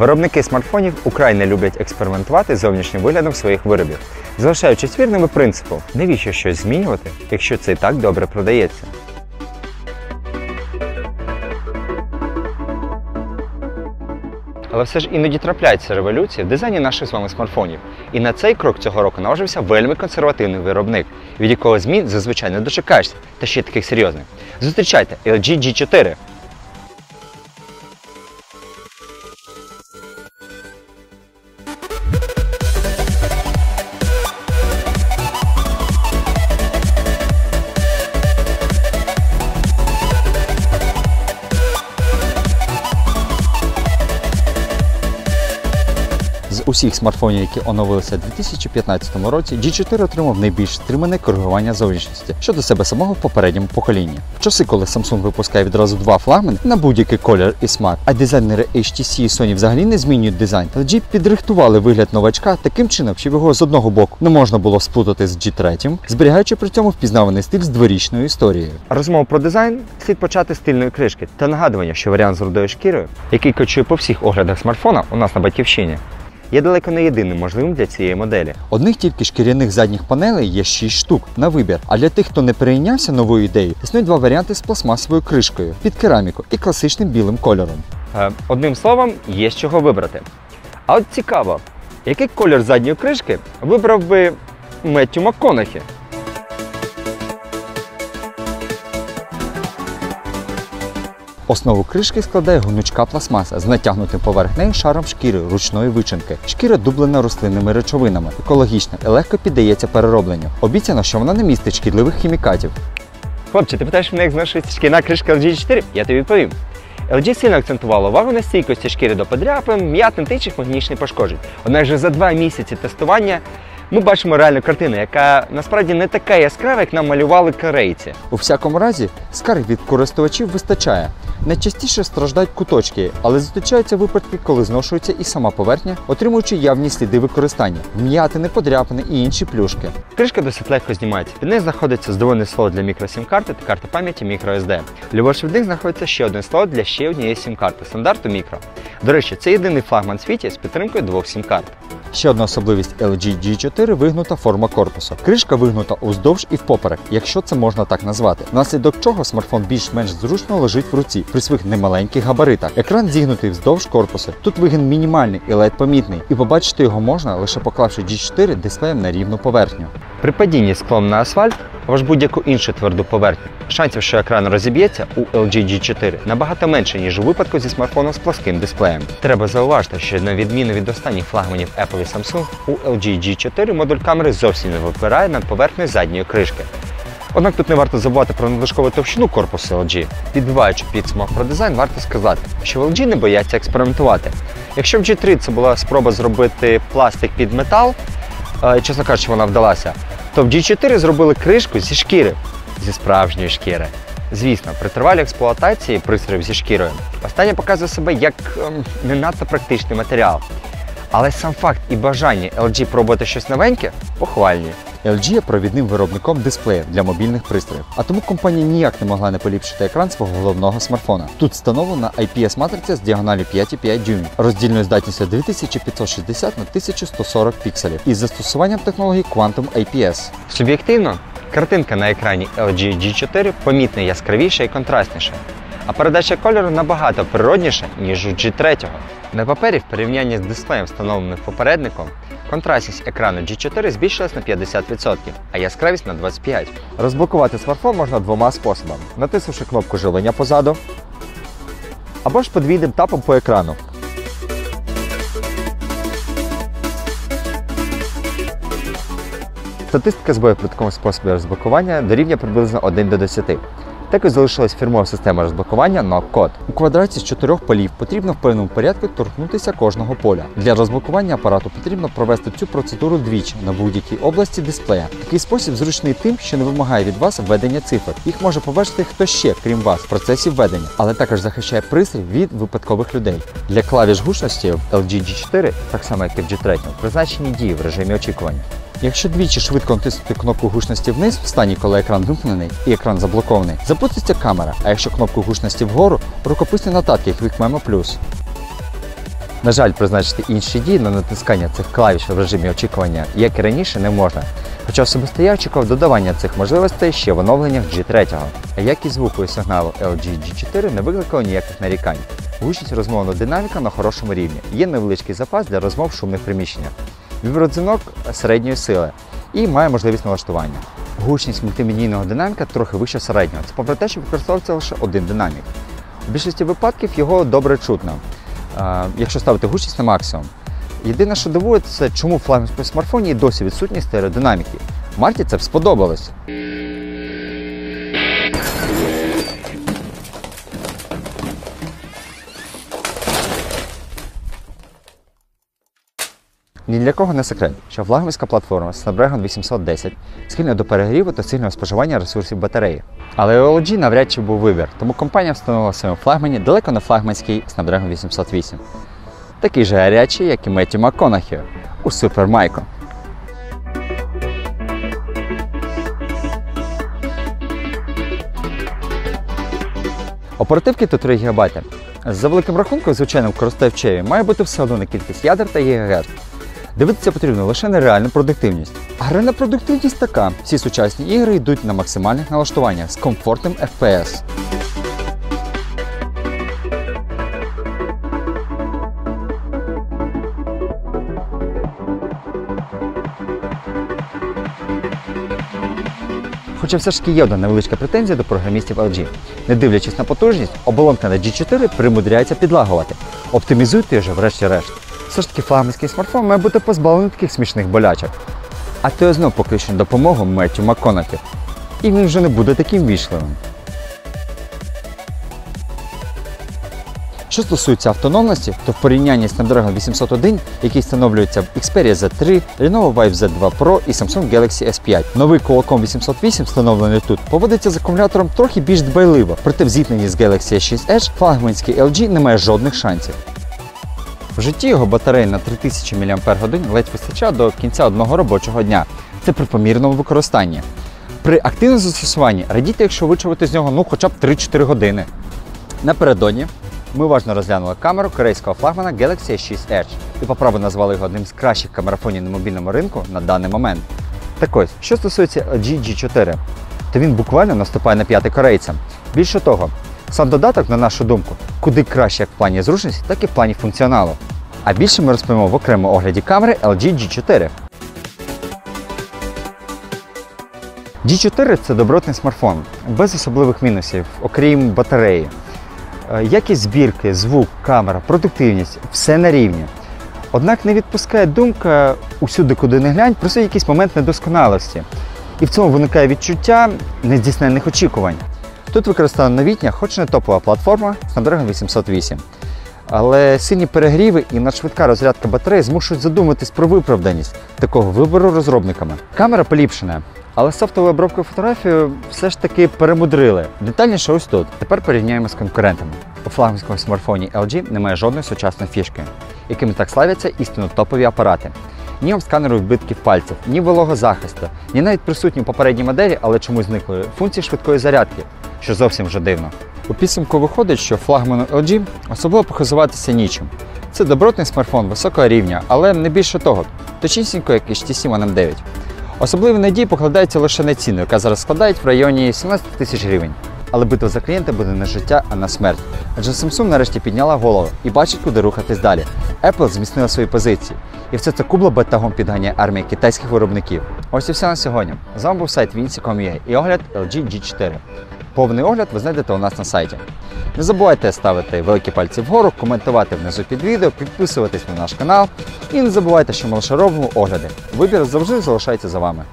Виробники смартфонів украй не люблять експериментувати з зовнішнім виглядом своїх виробів, залишаючись вірними принципу, навіщо щось змінювати, якщо це і так добре продається. Але все ж іноді трапляються революції в дизайні наших з вами смартфонів. І на цей крок цього року наважився вельми консервативний виробник, від якого змін зазвичай не дочекаєшся, та ще таких серйозних. Зустрічайте LG G4. З усіх смартфонів, які оновилися у 2015 році, G4 отримав найбільш стримане коригування зовнішності щодо себе самого в попередньому поколінні. В часи, коли Samsung випускає відразу два флагмани на будь-який колір і смак, а дизайнери HTC і Sony взагалі не змінюють дизайн, LG підрихтували вигляд новачка таким чином, щоб його з одного боку не можна було сплутати з G3, зберігаючи при цьому впізнаваний стиль з дворічною історією. Розмову про дизайн слід почати з стильної кришки та нагадування, що варіант з рудою шкірою, який кочує по всіх оглядах смартфона у нас на батьківщині, є далеко не єдиним можливим для цієї моделі. Одних тільки шкіряних задніх панелей є 6 штук на вибір. А для тих, хто не перейнявся новою ідеєю, існують два варіанти з пластмасовою кришкою під кераміку і класичним білим кольором. Е, одним словом, є з чого вибрати. А от цікаво, який колір задньої кришки вибрав би Меттю МакКонахі? Основу кришки складає гнучка пластмаса з натягнутим поверх нею шаром шкіри ручної вичинки. Шкіра дублена рослинними речовинами, екологічна і легко піддається переробленню. Обіцяно, що вона не містить шкідливих хімікатів. Хлопче, ти питаєш мене, як зношується шкіряна кришка LG 4? Я тобі відповім. LG сильно акцентувала увагу на стійкості шкіри до подряпин, м'ятин та інших магнічних пошкоджень. Однак же за два місяці тестування ми бачимо реальну картину, яка насправді не така яскрава, як нам малювали корейці. У всякому разі, скарг від користувачів вистачає. Найчастіше страждають куточки, але зустрічаються випадки, коли зношується і сама поверхня, отримуючи явні сліди використання, вм'ятини, подряпини і інші плюшки. Кришка досить легко знімається. Під нею знаходиться здвоєне слот для мікросім-карти та карти пам'яті microSD. Ліворуч від них знаходиться ще один слот для ще однієї сім-карти стандарту мікро. До речі, це єдиний флагман в світі з підтримкою двох сім-карт. Ще одна особливість LG G4 вигнута форма корпусу. Кришка вигнута уздовж і впоперек, якщо це можна так назвати. Внаслідок чого смартфон більш-менш зручно лежить в руці при своїх немаленьких габаритах. Екран зігнутий вздовж корпусу. Тут вигін мінімальний і ледь помітний, і побачити його можна лише поклавши G4 дисплеєм на рівну поверхню. При падінні склом на асфальт або ж будь-яку іншу тверду поверхню. Шансів, що екран розіб'ється у LG G4 набагато менше, ніж у випадку зі смартфоном з плоским дисплеєм. Треба зауважити, що на відміну від останніх флагманів Apple і Samsung, у LG G4 модуль камери зовсім не випирає над поверхнею задньої кришки. Однак тут не варто забувати про надлишкову товщину корпусу LG. Підбиваючи підсумок про дизайн, варто сказати, що в LG не бояться експериментувати. Якщо в G3 це була спроба зробити пластик під метал, е, чесно кажучи, вона вдалася, то в G4 зробили кришку зі шкіри, зі справжньої шкіри. Звісно, при тривалій експлуатації пристроїв зі шкірою останнє показує себе як ем, не надто практичний матеріал. Але сам факт і бажання LG пробувати щось новеньке похвальні. LG є провідним виробником дисплеїв для мобільних пристроїв, а тому компанія ніяк не могла не поліпшити екран свого головного смартфона. Тут встановлена IPS-матриця з діагоналі 5,5 дюймів, роздільною здатністю 2560 на 1140 пікселів із застосуванням технології Quantum IPS. Суб'єктивно, картинка на екрані LG G4 помітно яскравіша і контрастніша. А передача кольору набагато природніша, ніж у G3. На папері в порівнянні з дисплеєм, встановленим попередником, контрастність екрану G4 збільшилась на 50%, а яскравість на 25%. Розблокувати смартфон можна двома способами: натиснувши кнопку живлення позаду, або ж подвійним тапом по екрану. Статистика збоїв при такому розблокування дорівнює приблизно 1 до 10. Також залишилась фірмова система розблокування NOC-код. У квадраті з чотирьох полів потрібно в певному порядку торкнутися кожного поля. Для розблокування апарату потрібно провести цю процедуру двічі на будь-якій області дисплея. Такий спосіб зручний тим, що не вимагає від вас введення цифр. Їх може побачити хто ще, крім вас, в процесі введення, але також захищає пристрій від випадкових людей. Для клавіш гучності LG G4, так само як і в G3, призначені дії в режимі очікування. Якщо двічі швидко натиснути кнопку гучності вниз в стані, коли екран вимкнений і екран заблокований, запуститься камера, а якщо кнопку гучності вгору, рукописні нотатки Quick Memo Plus. На жаль, призначити інші дії на натискання цих клавіш в режимі очікування, як і раніше, не можна. Хоча особисто я очікував додавання цих можливостей ще в оновленнях G3. А якість звуку і сигналу LG G4 не викликало ніяких нарікань. Гучність розмовна динаміка на хорошому рівні. Є невеличкий запас для розмов в шумних приміщеннях. Вібродзвінок середньої сили і має можливість налаштування. Гучність мультимедійного динаміка трохи вища середнього. Це попри те, що використовується лише один динамік. У більшості випадків його добре чутно, якщо ставити гучність на максимум. Єдине, що дивує, це чому в флагманському смартфоні досі відсутні стереодинаміки. Марті це б сподобалось. Ні для кого не секрет, що флагманська платформа Snapdragon 810 схильна до перегріву та сильного споживання ресурсів батареї. Але у LG навряд чи був вибір, тому компанія встановила в своєму флагмані далеко не флагманський Snapdragon 808. Такий же гарячий, як і Меттю МакКонахі у Micro. Оперативки тут 3 ГБ. За великим рахунком, звичайно, в користувачеві має бути все одно на кількість ядер та ГГц. Дивитися потрібно лише на реальну продуктивність. А реальна продуктивність така: всі сучасні ігри йдуть на максимальних налаштуваннях з комфортним FPS. Хоча все ж таки є одна невеличка претензія до програмістів LG. Не дивлячись на потужність, оболонка на G4 примудряється підлагувати. Оптимізуйте вже врешті-решт. Все ж таки флагманський смартфон має бути позбавлений таких смішних болячок. А то я знов покличу допомогу Меттю МакКонакі. І він вже не буде таким вічливим. Що стосується автономності, то в порівнянні з Snapdragon 801, який встановлюється в Xperia Z3, Lenovo Vibe Z2 Pro і Samsung Galaxy S5. Новий Qualcomm 808, встановлений тут, поводиться з акумулятором трохи більш дбайливо, проте в зіткненні з Galaxy S6 Edge флагманський LG не має жодних шансів. В житті його батарея на 3000 мАч ледь вистачає до кінця одного робочого дня. Це при помірному використанні. При активному застосуванні радійте, якщо вичавити з нього ну хоча б 3-4 години. Напередодні ми уважно розглянули камеру корейського флагмана Galaxy S6 Edge і по праву назвали його одним з кращих камерафонів на мобільному ринку на даний момент. Так ось, що стосується LG G4, то він буквально наступає на п'яти корейцям. Більше того, сам додаток, на нашу думку, куди краще як в плані зручності, так і в плані функціоналу. А більше ми розповімо в окремому огляді камери LG G4. G4 це добротний смартфон, без особливих мінусів, окрім батареї. Е, Якість збірки, звук, камера, продуктивність все на рівні. Однак не відпускає думка усюди, куди не глянь, про свій якийсь момент недосконалості. І в цьому виникає відчуття нездійсненних очікувань. Тут використана новітня, хоч не топова платформа Snapdragon 808. Але сильні перегріви і надшвидка розрядка батареї змушують задуматись про виправданість такого вибору розробниками. Камера поліпшена, але софтовою обробкою фотографію все ж таки перемудрили. Детальніше ось тут. Тепер порівняємо з конкурентами. У флагманському смартфоні LG немає жодної сучасної фішки, якими так славяться істинно топові апарати. Ні сканеру відбитків пальців, ні вологозахисту, ні навіть присутні попередній моделі, але чомусь зникли функції швидкої зарядки, що зовсім вже дивно. У підсумку виходить, що флагману LG особливо похизуватися нічим. Це добротний смартфон високого рівня, але не більше того, точнісінько, як HTC One M9. Особливі надії покладаються лише на ціну, яка зараз складає в районі 17 тисяч гривень. Але битва за клієнта буде не життя, а на смерть. Адже Samsung нарешті підняла голову і бачить, куди рухатись далі. Apple зміцнила свої позиції. І все це кубло батагом підганяє армія китайських виробників. Ось і все на сьогодні. З вами був сайт Vinci.com.ua і огляд LG G4. Повний огляд ви знайдете у нас на сайті. Не забувайте ставити великі пальці вгору, коментувати внизу під відео, підписуватись на наш канал. І не забувайте, що ми лише робимо огляди. Вибір завжди залишається за вами.